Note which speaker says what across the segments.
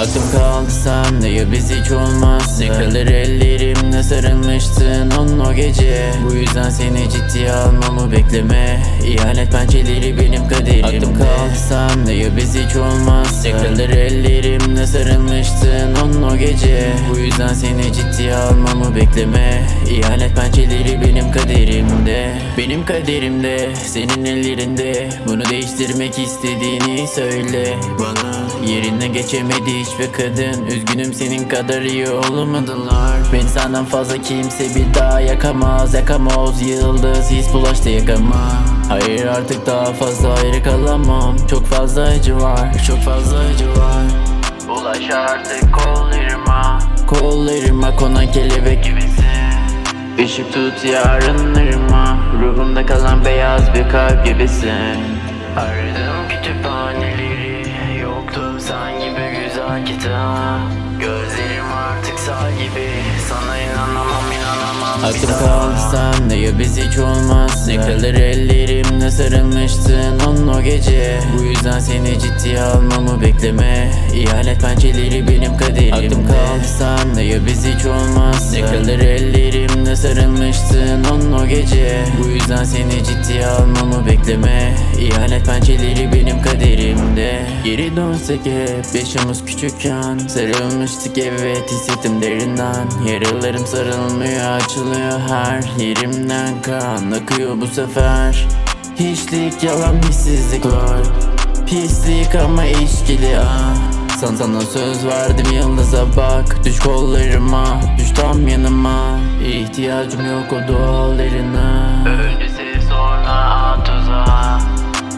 Speaker 1: Aklım kaldı sende biz hiç olmazsa Ne kalır ellerimle sarılmıştın onun o gece. Bu yüzden seni ciddiye almamı bekleme. İhanet pençeleri benim kaderimde. Aklım kaldı sende biz hiç olmazsa Ne kalır ellerimle sarılmıştın onun o gece. Bu yüzden seni ciddiye almamı bekleme. İhanet pençeleri benim kaderimde. Benim kaderimde senin ellerinde. Bunu değiştirmek istediğini söyle bana. Yerine geçemedi hiçbir kadın. Üzgünüm senin kadar iyi olamadılar Beni senden fazla kimse bir daha yakamaz. Yakamoz yıldız his bulaştı yakama. Hayır artık daha fazla ayrı kalamam. Çok fazla acı var Çok fazla acı var Ulaş artık kollarıma. Kollarıma konan kelebek gibisin. Işık tut yarınlarıma. Ruhumda kalan beyaz bir kalp gibisin. Aradım kütüphaneleri Yoktu sen gibi güzel kitap Gözlerim gibi. Sana inanamam inanamam. Aklım ya biz hiç olmaz. Ne kalır ellerimle sarılmıştın onun o gece. Bu yüzden seni ciddiye almamı bekleme. İhanet pençeleri benim kaderimde. Aklım kaldı sende ya biz hiç olmaz. Ne kalır ellerimle sarılmıştın onun o gece. Bu yüzden seni ciddiye almamı bekleme. İhanet pençeleri benim kaderimde. Geri dönsek hep yaşımız küçükken. Sarılmıştık evet hissettim derinden. Yaralarım sarılmıyor açılıyor her yerimden. Kan akıyor bu sefer. Hiçlik yalan hissizlik var. Pislik ama işkili ah San sana söz verdim yıldıza bak. Düş kollarıma Düş tam yanıma İhtiyacım yok o dualarına Önce sev sonra at tuzağa.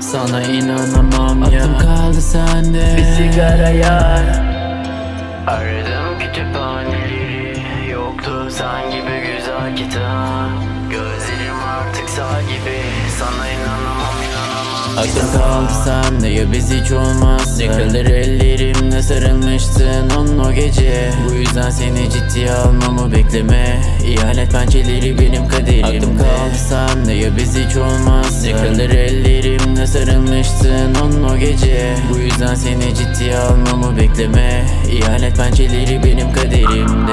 Speaker 1: Sana inanamam ya. Aklım kaldı sende. Bir sigara yar. Aradım kütüphaneleri Yoktu sen gibi Aklım kaldı sende biz hiç olmaz Ne kalır ellerimle sarılmıştın onun o gece. Bu yüzden seni ciddiye almamı bekleme. İhanet pençeleri benim kaderimde. Aklım kaldı sende biz hiç olmaz Ne kalır ellerimle sarılmıştın onun o gece. Bu yüzden seni ciddiye almamı bekleme. İhanet pençeleri benim kaderimde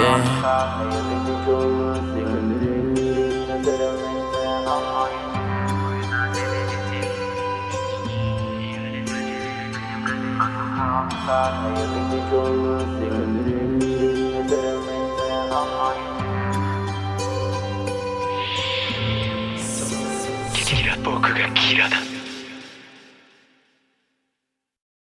Speaker 2: 僕がキラだ。